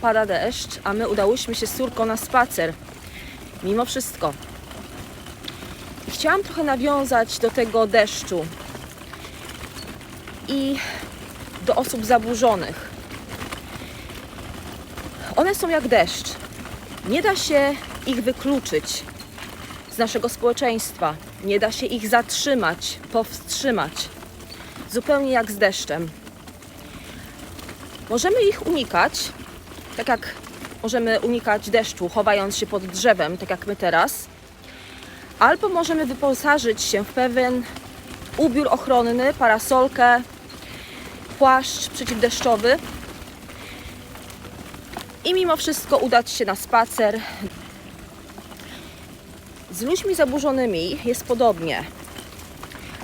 pada deszcz, a my udałyśmy się z córką na spacer. Mimo wszystko. I chciałam trochę nawiązać do tego deszczu i do osób zaburzonych. One są jak deszcz. Nie da się ich wykluczyć z naszego społeczeństwa. Nie da się ich zatrzymać, powstrzymać. Zupełnie jak z deszczem. Możemy ich unikać, tak jak możemy unikać deszczu, chowając się pod drzewem, tak jak my teraz. Albo możemy wyposażyć się w pewien ubiór ochronny, parasolkę, płaszcz przeciwdeszczowy i mimo wszystko udać się na spacer. Z ludźmi zaburzonymi jest podobnie.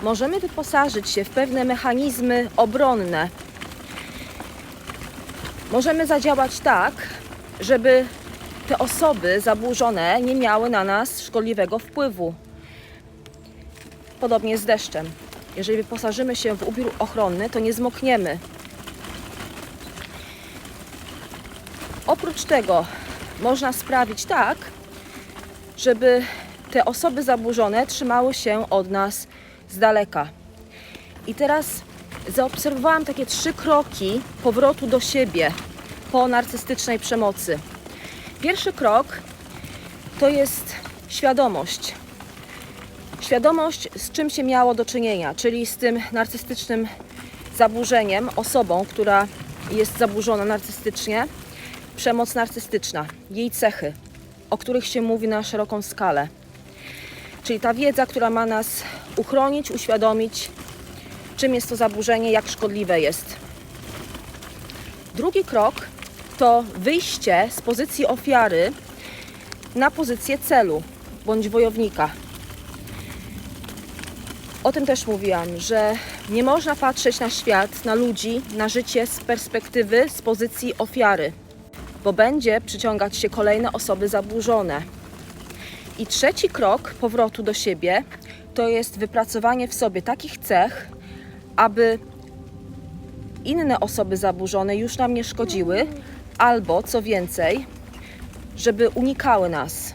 Możemy wyposażyć się w pewne mechanizmy obronne. Możemy zadziałać tak, żeby te osoby zaburzone nie miały na nas szkodliwego wpływu. Podobnie z deszczem. Jeżeli wyposażymy się w ubiór ochronny, to nie zmokniemy. Oprócz tego można sprawić tak, żeby te osoby zaburzone trzymały się od nas z daleka. I teraz zaobserwowałam takie trzy kroki powrotu do siebie po narcystycznej przemocy. Pierwszy krok to jest świadomość. Świadomość, z czym się miało do czynienia, czyli z tym narcystycznym zaburzeniem, osobą, która jest zaburzona narcystycznie, przemoc narcystyczna, jej cechy, o których się mówi na szeroką skalę. Czyli ta wiedza, która ma nas uchronić, uświadomić, czym jest to zaburzenie, jak szkodliwe jest. Drugi krok to wyjście z pozycji ofiary na pozycję celu bądź wojownika. O tym też mówiłam, że nie można patrzeć na świat, na ludzi, na życie z perspektywy, z pozycji ofiary, bo będzie przyciągać się kolejne osoby zaburzone. I trzeci krok powrotu do siebie to jest wypracowanie w sobie takich cech, aby inne osoby zaburzone już nam nie szkodziły, albo co więcej, żeby unikały nas.